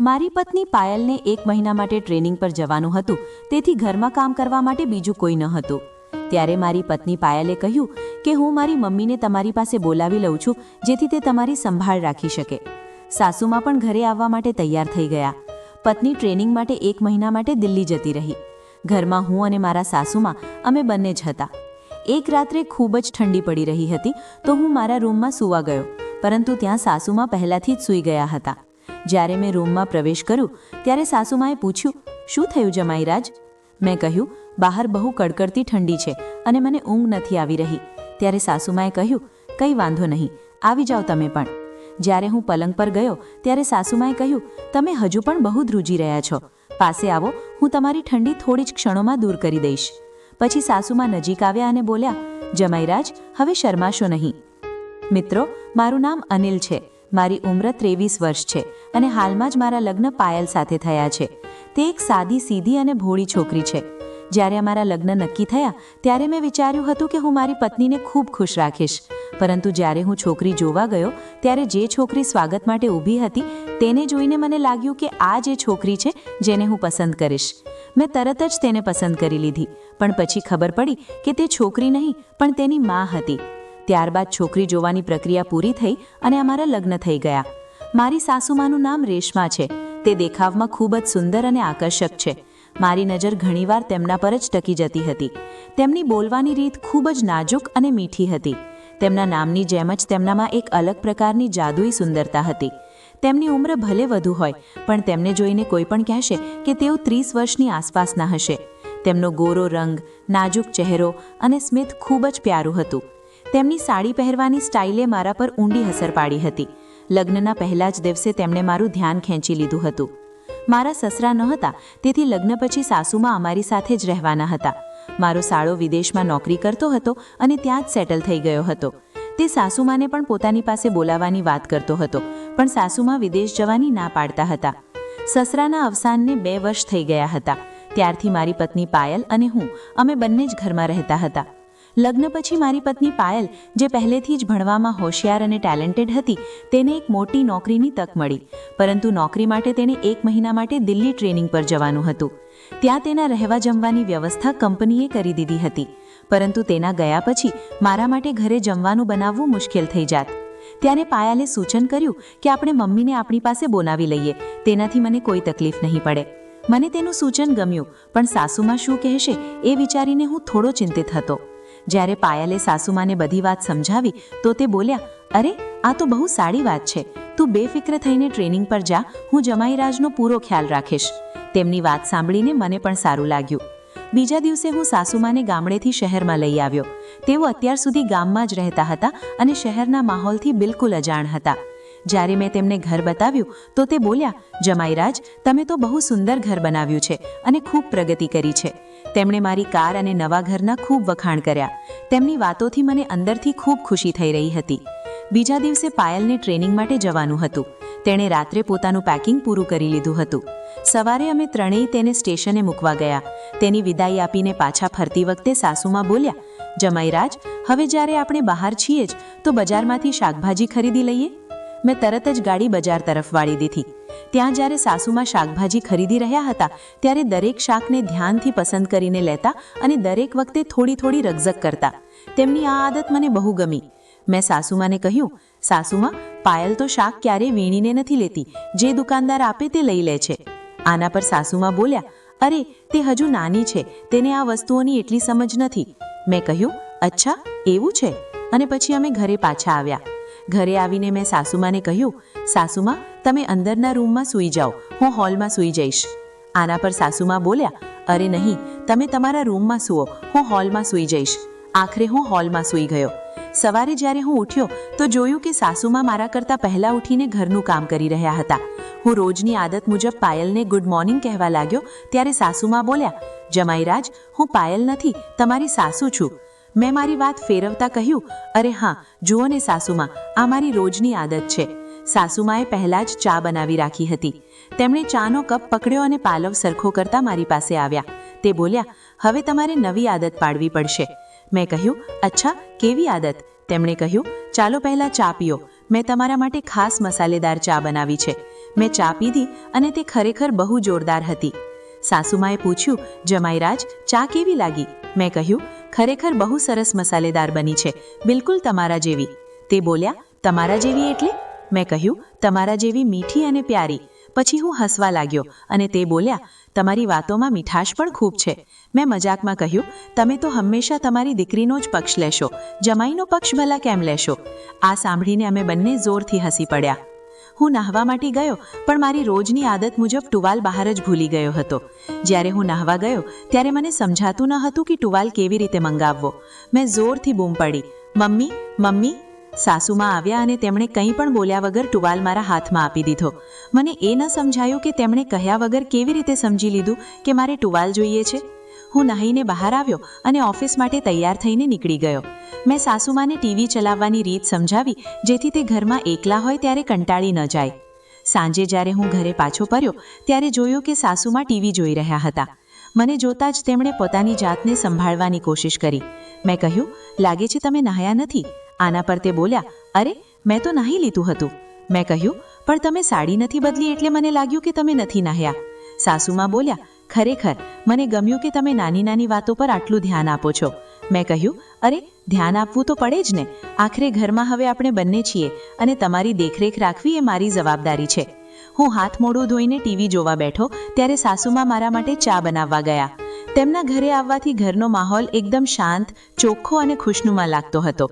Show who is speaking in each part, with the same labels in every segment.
Speaker 1: મારી પત્ની પાયલને એક મહિના માટે ટ્રેનિંગ પર જવાનું હતું. તેથી ઘરમાં કામ કરવા માટે બીજું કોઈ ન હતું. ત્યારે મારી પત્ની પાયલે કહ્યું કે હું મારી મમ્મીને તમારી પાસે બોલાવી લઉં છું, જેથી તે તમારી સંભાળ રાખી શકે. સાસુમાં પણ ઘરે આવવા માટે તૈયાર થઈ ગયા. પત્ની ટ્રેનિંગ માટે એક મહિના માટે દિલ્હી જતી રહી. ઘરમાં હું અને મારા સાસુમાં, અમે બંને જ હતા. એક રાત્રે ખૂબ જ ઠંડી પડી રહી હતી, તો હું મારા રૂમમાં સૂવા ગયો. પરંતુ ત્યાં સાસુમાં પહેલાંથી જ સૂઈ ગયા હતા. જ્યારે મેં રૂમમાં પ્રવેશ કર્યો ત્યારે સાસુમાએ પૂછ્યું, શું થયું જમાઈરાજ? મેં કહ્યું, બહાર બહુ કડકડતી ઠંડી છે અને મને ઊંઘ નથી આવી રહી. ત્યારે સાસુમાએ કહ્યું, કંઈ વાંધો નહીં, આવી જાઓ તમે પણ. જ્યારે હું પલંગ પર ગયો, ત્યારે સાસુમાએ કહ્યું, તમે હજુ પણ બહુ ધ્રુજી રહ્યા છો. પાસે આવો, હું તમારી ઠંડી થોડી જ ક્ષણોમાં દૂર કરી દઈશ. પછી સાસુમાં નજીક આવ્યા અને બોલ્યા, જમાઈરાજ, હવે શરમાશો નહીં. મિત્રો, મારું નામ અનિલ છે. મારી ઉંમર ત્રેવીસ વર્ષ છે અને હાલમાં જ મારા લગ્ન પાયલ સાથે થયા છે. તે એક સાદી, સીધી અને ભોળી છોકરી છે. જ્યારે અમારા લગ્ન નક્કી થયા, ત્યારે મેં વિચાર્યું હતું કે હું મારી પત્નીને ખૂબ ખુશ રાખીશ. પરંતુ જ્યારે હું છોકરી જોવા ગયો, ત્યારે જે છોકરી સ્વાગત માટે ઊભી હતી, તેને જોઈને મને લાગ્યું કે આ જે છોકરી છે, જેને હું પસંદ કરીશ. મેં તરત જ તેને પસંદ કરી લીધી. પણ પછી ખબર પડી કે તે છોકરી નહીં, પણ તેની મા હતી. ત્યારબાદ છોકરી જોવાની પ્રક્રિયા પૂરી થઈ અને અમારા લગ્ન થઈ ગયા. મારી સાસુમાનું નામ રેશમા છે. તે દેખાવમાં ખૂબ જ સુંદર અને આકર્ષક છે. મારી નજર ઘણીવાર તેમના પર જ ટકી જતી હતી. તેમની બોલવાની રીત ખૂબ જ નાજુક અને મીઠી હતી. તેમના નામની જેમ જ તેમનામાં એક અલગ પ્રકારની જાદુઈ સુંદરતા હતી. તેમની ઉંમર ભલે વધુ હોય, પણ તેમને જોઈને કોઈ પણ કહેશે કે તેઓ ત્રીસ વર્ષની આસપાસના હશે. તેમનો ગોરો રંગ, નાજુક ચહેરો અને સ્મિત ખૂબ જ પ્યારું હતું. તેમની સાડી પહેરવાની સ્ટાઇલે મારા પર ઊંડી અસર પાડી હતી. લગ્નના પહેલા જ દિવસે તેમણે મારું ધ્યાન ખેંચી લીધું હતું. મારા સસરા નહોતા તેથી લગ્ન પછી સાસુમાં અમારી સાથે જ રહેવાના હતા. મારો સાળો વિદેશમાં નોકરી કરતો હતો અને ત્યાં જ સેટલ થઈ ગયો હતો. તે સાસુમાને પણ પોતાની પાસે બોલાવવાની વાત કરતો હતો, પણ સાસુમાં વિદેશ જવાની ના પાડતા હતા. સસરાના અવસાનને બે વર્ષ થઈ ગયા હતા. ત્યારથી મારી પત્ની પાયલ અને હું, અમે બંને જ ઘરમાં રહેતા હતા. લગ્ન પછી મારી પત્ની પાયલ, જે પહેલેથી જ ભણવામાં હોશિયાર અને ટેલેન્ટેડ હતી, તેને એક મોટી નોકરીની તક મળી. પરંતુ નોકરી માટે તેણે એક મહિના માટે દિલ્હી ટ્રેનિંગ પર જવાનું હતું. ત્યાં તેના રહેવા જમવાની વ્યવસ્થા કંપનીએ કરી દીધી હતી. પરંતુ તેના ગયા પછી મારા માટે ઘરે જમવાનું બનાવવું મુશ્કેલ થઈ જાત. ત્યારે પાયાલે સૂચન કર્યું કે આપણે મમ્મીને આપણી પાસે બોલાવી લઈએ, તેનાથી મને કોઈ તકલીફ નહીં પડે. મને તેનું સૂચન ગમ્યું, પણ સાસુમાં શું કહેશે એ વિચારીને હું થોડો ચિંતિત હતો. જ્યારે પાયલે સાસુમાને બધી વાત સમજાવી, તો તે બોલ્યા, અરે, આ તો બહુ સારી વાત છે. તું બેફિક્ર થઈને ટ્રેનિંગ પર જા, હું જમાઈરાજનો પૂરો ખ્યાલ રાખીશ. તેમની વાત સાંભળીને મને પણ સારું લાગ્યું. બીજા દિવસે હું સાસુમાને ગામડેથી શહેરમાં લઈ આવ્યો. તેઓ અત્યાર સુધી ગામમાં જ રહેતા હતા અને શહેરના માહોલથી બિલકુલ અજાણ હતા. જ્યારે મેં તેમને ઘર બતાવ્યું, તો તે બોલ્યા, જમાઈરાજ, તમે તો બહુ સુંદર ઘર બનાવ્યું છે અને ખૂબ પ્રગતિ કરી છે. તેમણે મારી કાર અને નવા ઘરના ખૂબ વખાણ કર્યા. તેમની વાતોથી મને અંદરથી ખૂબ ખુશી થઈ રહી હતી. બીજા દિવસે પાયલને ટ્રેનિંગ માટે જવાનું હતું. તેણે રાત્રે પોતાનું પેકિંગ પૂરું કરી લીધું હતું. સવારે અમે ત્રણેય તેને સ્ટેશને મૂકવા ગયા. તેની વિદાઈ આપીને પાછા ફરતી વખતે સાસુમાં બોલ્યા જમાઈરાજ હવે જ્યારે આપણે બહાર છીએ જ, તો બજારમાંથી શાકભાજી ખરીદી લઈએ? મેં તરત જ ગાડી બજાર તરફ વાળી દીધી. ત્યાં જ્યારે સાસુમાં શાકભાજી ખરીદી રહ્યા હતા, ત્યારે દરેક શાકને ધ્યાનથી પસંદ કરીને લેતા અને દરેક વખતે થોડી થોડી રગઝગ કરતા. તેમની આ આદત મને બહુ ગમી. મેં સાસુમાને કહ્યું, સાસુમાં, પાયલ તો શાક ક્યારેય વીણીને નથી લેતી. જે દુકાનદાર આપે તે લઈ લે છે. આના પર સાસુમાં બોલ્યા, અરે, તે હજુ નાની છે. તેને આ વસ્તુઓની એટલી સમજ નથી. મેં કહ્યું, અચ્છા, એવું છે. અને પછી અમે ઘરે પાછા આવ્યા. ઘરે આવીને મેં સાસુમાને કહ્યું, સાસુમા, તમે અંદરના રૂમમાં સૂઈ જાઓ, હું હોલમાં સૂઈ જઈશ. આના પર સાસુમા બોલ્યા, અરે નહીં, તમે તમારા રૂમમાં સૂઓ, હું હોલમાં સૂઈ જઈશ. આખરે હું હોલમાં સૂઈ ગયો. સવારે જ્યારે હું ઉઠ્યો, તો જોયું કે સાસુમાં મારા કરતાં પહેલાં ઉઠીને ઘરનું કામ કરી રહ્યા હતા. હું રોજની આદત મુજબ પાયલને ગુડ મોર્નિંગ કહેવા લાગ્યો, ત્યારે સાસુમાં બોલ્યા જમાઈરાજ હું પાયલ નથી, તમારી સાસુ છું. મેં મારી વાત ફેરવતા કહ્યું, અરે હા, જુઓ ને સાસુમાં, આ મારી રોજની આદત છે. સાસુમાએ પહેલાં જ ચા બનાવી રાખી હતી. તેમણે ચાનો કપ પકડ્યો અને પાલવ સરખો કરતા મારી પાસે આવ્યા. તે બોલ્યા, હવે તમારે નવી આદત પાડવી પડશે. મેં કહ્યું, અચ્છા, કેવી આદત? તેમણે કહ્યું, ચાલો પહેલાં ચા પીઓ. મેં તમારા માટે ખાસ મસાલેદાર ચા બનાવી છે. મેં ચા પીધી અને તે ખરેખર બહુ જોરદાર હતી. સાસુમાએ પૂછ્યું જમાઈરાજ ચા કેવી લાગી? મેં કહ્યું ખરેખર બહુ સરસ મસાલેદાર બની છે. બિલકુલ તમારા જેવી. તે બોલ્યા, તમારા જેવી એટલે? મેં કહ્યું, તમારા જેવી મીઠી અને પ્યારી. પછી હું હસવા લાગ્યો અને તે બોલ્યા, તમારી વાતોમાં મીઠાશ પણ ખૂબ છે. મેં મજાકમાં કહ્યું, તમે તો હંમેશા તમારી દીકરીનો જ પક્ષ લેશો. જમાઈનો પક્ષ ભલા કેમ લેશો? આ સાંભળીને અમે બંને જોરથી હસી પડ્યા. હું નાહવા માટે ગયો, પણ મારી રોજની આદત મુજબ ટુવાલ બહાર જ ભૂલી ગયો હતો. જ્યારે હું નાહવા ગયો, ત્યારે મને સમજાતું ન હતું કે ટુવાલ કેવી રીતે મંગાવવો. મેં જોરથી બૂમ પડી. Mummy mummy. સાસુમાં આવ્યા અને તેમણે કંઈ પણ બોલ્યા વગર ટુવાલ મારા હાથમાં આપી દીધો. મને એ ન સમજાયું કે તેમણે કહ્યા વગર કેવી રીતે સમજી લીધું કે મારે ટુવાલ જોઈએ છે? હું નાહીને બહાર આવ્યો અને ઓફિસ માટે તૈયાર થઈને નીકળી ગયો. મેં સાસુમાને ટીવી ચલાવવાની રીત સમજાવી, જેથી તે ઘરમાં એકલા હોય ત્યારે કંટાળી ન જાય. સાંજે જ્યારે હું ઘરે પાછો પર્યો ત્યારે જોયું કે સાસુમાં ટીવી જોઈ રહ્યા હતા. મને જોતા જ તેમણે પોતાની જાતને સંભાળવાની કોશિશ કરી. મેં કહ્યું, લાગે છે તમે નહાયા નથી. આના પર તે બોલ્યા, અરે, મેં તો નાહી લીધું હતું. મેં કહ્યું, પણ તમે સાડી નથી બદલી એટલે મને લાગ્યું કે તમે નથી નાહ્યા. સાસુમાં બોલ્યા ખરેખર, મને ગમ્યું કે તમે નાની નાની વાતો પર આટલું ધ્યાન આપો છો. મેં કહ્યું, અરે, ધ્યાન આપવું તો પડે જ ને. આખરે ઘરમાં હવે આપણે બંને છીએ અને તમારી દેખરેખ રાખવી એ મારી જવાબદારી છે. હું હાથ મોડું ધોઈને ટીવી જોવા બેઠો, ત્યારે સાસુમાં મારા માટે ચા બનાવવા ગયા. તેમના ઘરે આવવાથી ઘરનો માહોલ એકદમ શાંત, ચોખ્ખો અને ખુશનુમા લાગતો હતો.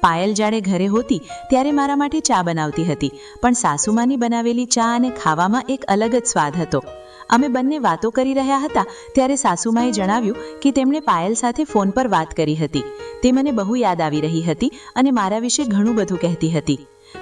Speaker 1: પાયલ જ્યારે ઘરે હોતી, ત્યારે મારા માટે ચા બનાવતી હતી, પણ સાસુમાની બનાવેલી ચા અને ખાવામાં એક અલગ જ સ્વાદ હતો. અમે બંને વાતો કરી રહ્યા હતા ત્યારે સાસુમાએ જણાવ્યું કે તેમણે પાયલ સાથે ફોન પર વાત કરી હતી. તે મને બહુ યાદ આવી રહી હતી અને મારા વિશે ઘણું બધું કહેતી હતી.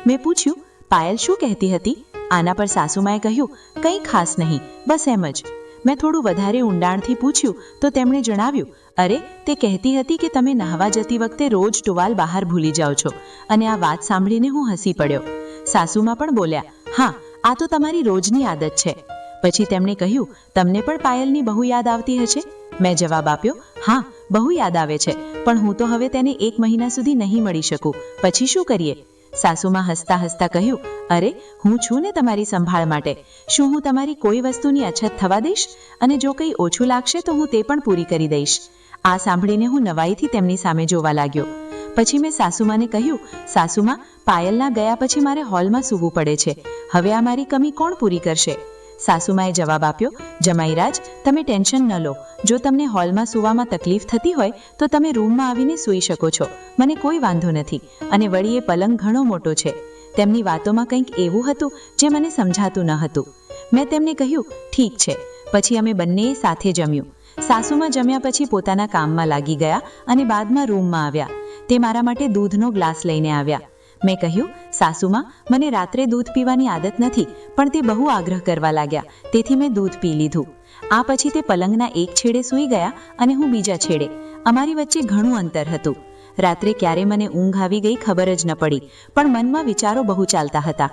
Speaker 1: મેં પૂછ્યું, પાયલ શું કહેતી હતી? આના પર સાસુમાએ કહ્યું, કંઈ ખાસ નહીં, બસ એમ જ. મેં થોડું વધારે ઊંડાણથી પૂછ્યું તો તેમણે જણાવ્યું, અરે, તે કહેતી હતી કે તમે નહાવા જતી વખતે રોજ ટુવાલ બહાર ભૂલી જાઓ છો અને આ વાત સાંભળીને હું હસી પડ્યો. સાસુમાં પણ બોલ્યા, હા, આ તો તમારી રોજની આદત છે. પછી તેમણે કહ્યું, તમને પણ પાયલની બહુ યાદ આવતી હશે? મેં જવાબ આપ્યો, હા, બહુ યાદ આવે છે, પણ હું તો હવે તેને એક મહિના સુધી નહીં મળી શકું. પછી શું કરીએ? સાસુમાં હસતા હસતા કહ્યું, અરે, હું છું ને તમારી સંભાળ માટે. શું હું તમારી કોઈ વસ્તુની અછત થવા દઈશ? અને જો કંઈ ઓછું લાગશે તો હું તે પણ પૂરી કરી દઈશ. આ સાંભળીને હું નવાઈથી તેમની સામે જોવા લાગ્યો. પછી મેં સાસુમાને કહ્યું, સાસુમાં, પાયલના ગયા પછી મારે હોલમાં સૂવું પડે છે. હવે આ મારી કમી કોણ પૂરી કરશે? સાસુમાએ જવાબ આપ્યો, જમાઈરાજ, તમે ટેન્શન ન લો. જો તમને હોલમાં સૂવામાં તકલીફ થતી હોય, તો તમે રૂમમાં આવીને સૂઈ શકો છો. મને કોઈ વાંધો નથી. અને વળી એ પલંગ ઘણો મોટો છે. તેમની વાતોમાં કંઈક એવું હતું જે મને સમજાતું ન હતું. મેં તેમને કહ્યું, ઠીક છે. પછી અમે બંનેએ સાથે જમ્યું. સાસુમાં જમ્યા પછી પોતાના કામમાં લાગી ગયા અને બાદમાં રૂમમાં આવ્યા. તે મારા માટે દૂધનો ગ્લાસ લઈને આવ્યા. મેં કહ્યું, સાસુમાં, મને રાત્રે દૂધ પીવાની આદત નથી, પણ તે બહુ આગ્રહ કરવા લાગ્યા. તેથી મેં દૂધ પી લીધું. આ પછી તે પલંગના એક છેડે સૂઈ ગયા અને હું બીજા છેડે. અમારી વચ્ચે ઘણું અંતર હતું. રાત્રે ક્યારે મને ઊંઘ આવી ગઈ ખબર જ ન પડી, પણ મનમાં વિચારો બહુ ચાલતા હતા.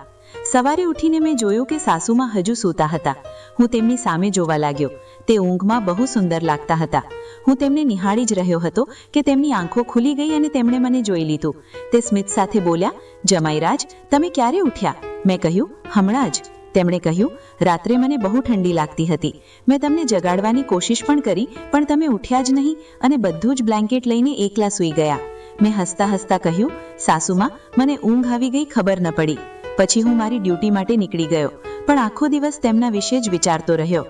Speaker 1: સવારે ઉઠીને મેં જોયું કે સાસુમાં હજુ સૂતા હતા. હું તેમની સામે જોવા લાગ્યો. તે ઊંઘમાં બહુ સુંદર લાગતા હતા. હું તેમને નિહાળી જ રહ્યો હતો કે તેમની આંખો ખુલી ગઈ અને તેમણે મને જોઈ લીધું. તે સ્મિત સાથે બોલ્યા, જમાઈરાજ, તમે ક્યારે ઉઠ્યા? મેં કહ્યું, હમણાં જ. તેમણે કહ્યું, રાત્રે મને બહુ ઠંડી લાગતી હતી. મેં તમને જગાડવાની કોશિશ પણ કરી, પણ તમે ઉઠ્યા જ નહીં અને બધું જ બ્લેન્કેટ લઈને એકલા સૂઈ ગયા. મેં હસતા હસતા કહ્યું, સાસુમાં, મને ઊંઘ આવી ગઈ ખબર ન પડી. પછી હું મારી ડ્યુટી માટે નીકળી ગયો, પણ આખો દિવસ તેમના વિશે જ વિચારતો રહ્યો.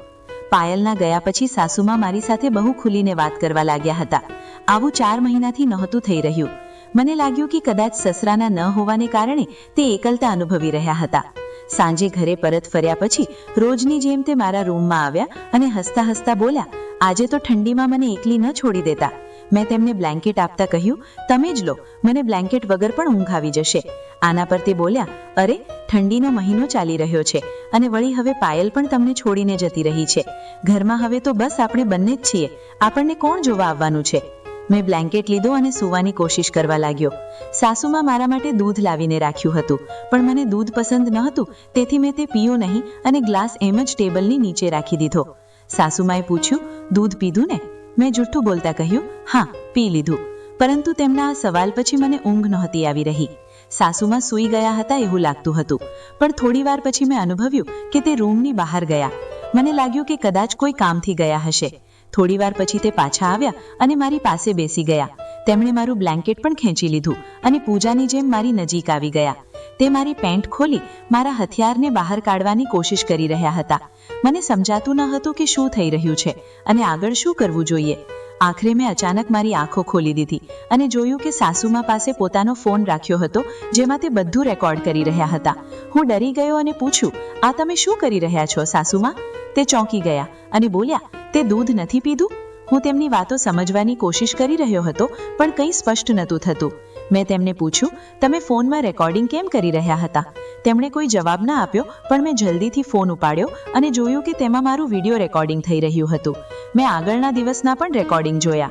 Speaker 1: પાયલના ગયા પછી સાસુમાં મારી સાથે બહુ ખુલીને વાત કરવા લાગ્યા હતા. આવું ચાર મહિનાથી નહોતું થઈ રહ્યું. મને લાગ્યું કે કદાચ સસરાના ન હોવાને કારણે તે એકલતા અનુભવી રહ્યા હતા. સાંજે ઘરે પરત ફર્યા પછી રોજની જેમ તે મારા રૂમમાં આવ્યા અને હસતા હસતા બોલ્યા, આજે તો ઠંડીમાં મને એકલી ન છોડી દેતા. મેં તેમને બ્લેન્કેટ આપતા કહ્યું, તમે જ લો. મને બ્લેન્કેટ વગર પણ ઊંઘ આવી જશે. આના પર તે બોલ્યા, અરે, ઠંડીનો મહિનો ચાલી રહ્યો છે અને વળી હવે પાયલ પણ તમને છોડીને જતી રહી છે. ઘરમાં હવે તો બસ આપણે બંને જ છીએ. આપણને કોણ જોવા આવવાનું છે? મેં બ્લેન્કેટ લીધો અને સૂવાની કોશિશ કરવા લાગ્યો. સાસુમાં મારા માટે દૂધ લાવીને રાખ્યું હતું, પણ મને દૂધ પસંદ ન હતું, તેથી મેં તે પીયો નહીં અને ગ્લાસ એમ જ ટેબલની નીચે રાખી દીધો. સાસુમાએ પૂછ્યું, દૂધ પીધું ને? મેં જુઠ્ઠું બોલતા કહ્યું, હા, પી લીધું. પરંતુ તેમના આ સવાલ પછી મને ઊંઘ નહોતી આવી રહી. સાસુમાં સૂઈ ગયા હતા એવું લાગતું હતું. પણ થોડી વાર પછી મેં અનુભવ્યું કે તે રૂમની બહાર ગયા. મને લાગ્યું કે કદાચ કોઈ કામથી ગયા હશે. થોડી વાર પછી તે પાછા આવ્યા અને મારી પાસે બેસી ગયા. તેમણે મારું બ્લેન્કેટ પણ ખેંચી લીધું અને પૂજાની જેમ મારી નજીક આવી ગયા. તે મારી પેન્ટ ખોલી, મારા હથિયારને બહાર કાઢવાની કોશિશ કરી રહ્યા હતા. મને સમજાતું ન હતું કે શું થઈ રહ્યું છે અને આગળ શું કરવું જોઈએ. આખરે મેં અચાનક મારી આંખો ખોલી દીધી અને જોયું કે સાસુમા પાસે પોતાનો ફોન રાખ્યો હતો, જેમાં તે બધું રેકોર્ડ કરી રહ્યા હતા. હું ડરી ગયો અને પૂછ્યું, આ તમે શું કરી રહ્યા છો સાસુમા? તે ચોંકી ગયા અને બોલ્યા, તે દૂધ નથી પીધું? હું તેમની વાતો સમજવાની કોશિશ કરી રહ્યો હતો, પણ કંઈ સ્પષ્ટ નહોતું થતું. મેં તેમને પૂછ્યું, તમે ફોનમાં રેકોર્ડિંગ કેમ કરી રહ્યા હતા? તેમણે કોઈ જવાબ ના આપ્યો, પણ મેં જલ્દીથી ફોન ઉપાડ્યો અને જોયું કે તેમાં મારું વીડિયો રેકોર્ડિંગ થઈ રહ્યું હતું. મેં આગળના દિવસના પણ રેકોર્ડિંગ જોયા.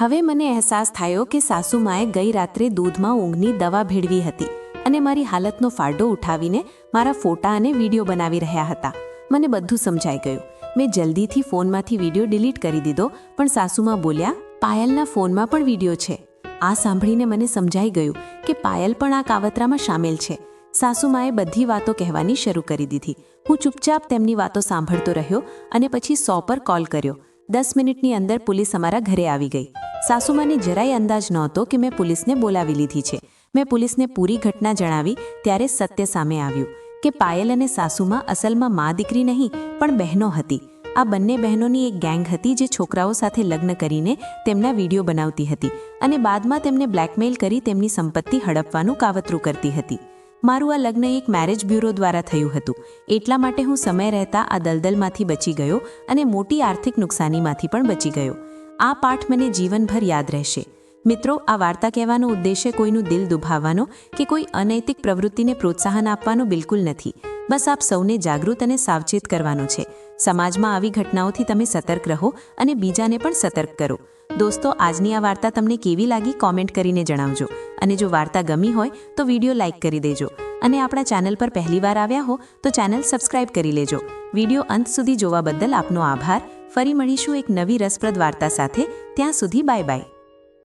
Speaker 2: હવે મને અહેસાસ થયો કે સાસુમાએ ગઈ રાત્રે દૂધમાં ઊંઘની દવા ભેળવી હતી અને મારી હાલતનો ફાયદો ઉઠાવીને મારા ફોટા અને વીડિયો બનાવી રહ્યા હતા. મને બધું સમજાઈ ગયું. મેં જલ્દીથી ફોનમાંથી વીડિયો ડિલીટ કરી દીધો, પણ સાસુમાં બોલ્યા, પાયલના ફોનમાં પણ વીડિયો છે. આ સાંભળીને મને સમજાઈ ગયું કે પાયલ પણ આ કાવતરામાં સામેલ છે. સાસુમાએ બધી વાતો કહેવાની શરૂ કરી દીધી. હું ચૂપચાપ તેમની વાતો સાંભળતો રહ્યો અને પછી સો પર કોલ કર્યો. દસ મિનિટની અંદર પોલીસ અમારા ઘરે આવી ગઈ. સાસુમાને જરાય અંદાજ નહોતો કે મેં પોલીસને બોલાવી લીધી છે. મેં પોલીસને પૂરી ઘટના જણાવી ત્યારે સત્ય સામે આવ્યું કે પાયલ અને સાસુમાં અસલમાં મા દીકરી નહીં, પણ બહેનો હતી. આ બંને બહેનોની એક ગેંગ હતી જે છોકરાઓ સાથે લગ્ન કરીને તેમના વીડિયો બનાવતી હતી અને બાદમાં તેમને બ્લેકમેલ કરી તેમની સંપત્તિ હડપવાનું કાવતરું કરતી હતી. મારું આ લગ્ન એક મેરેજ બ્યુરો દ્વારા થયું હતું. એટલા માટે હું સમય રહેતા આ દલદલમાંથી બચી ગયો અને મોટી આર્થિક નુકસાનીમાંથી પણ બચી ગયો. આ પાઠ મને જીવનભર યાદ રહેશે. મિત્રો, આ વાર્તા કહેવાનો ઉદ્દેશ્ય કોઈનું દિલ દુભાવવાનો કે કોઈ અનૈતિક પ્રવૃત્તિને પ્રોત્સાહન આપવાનો બિલકુલ નથી. બસ આપ સૌને જાગૃત અને સાવચેત કરવાનો છે. સમાજમાં આવી ઘટનાઓથી તમે સતર્ક રહો અને બીજાને પણ સતર્ક કરો. દોસ્તો, આજની આ વાર્તા તમને કેવી લાગી કોમેન્ટ કરીને જણાવજો. અને જો વાર્તા ગમી હોય, તો વીડિયો લાઇક કરી દેજો. અને આપણા ચેનલ પર પહેલીવાર આવ્યા હો, તો ચેનલ સબસ્ક્રાઇબ કરી લેજો. વીડિયો અંત સુધી જોવા બદલ આપનો આભાર. ફરી મળીશું એક નવી રસપ્રદ વાર્તા સાથે. ત્યાં સુધી બાય બાય.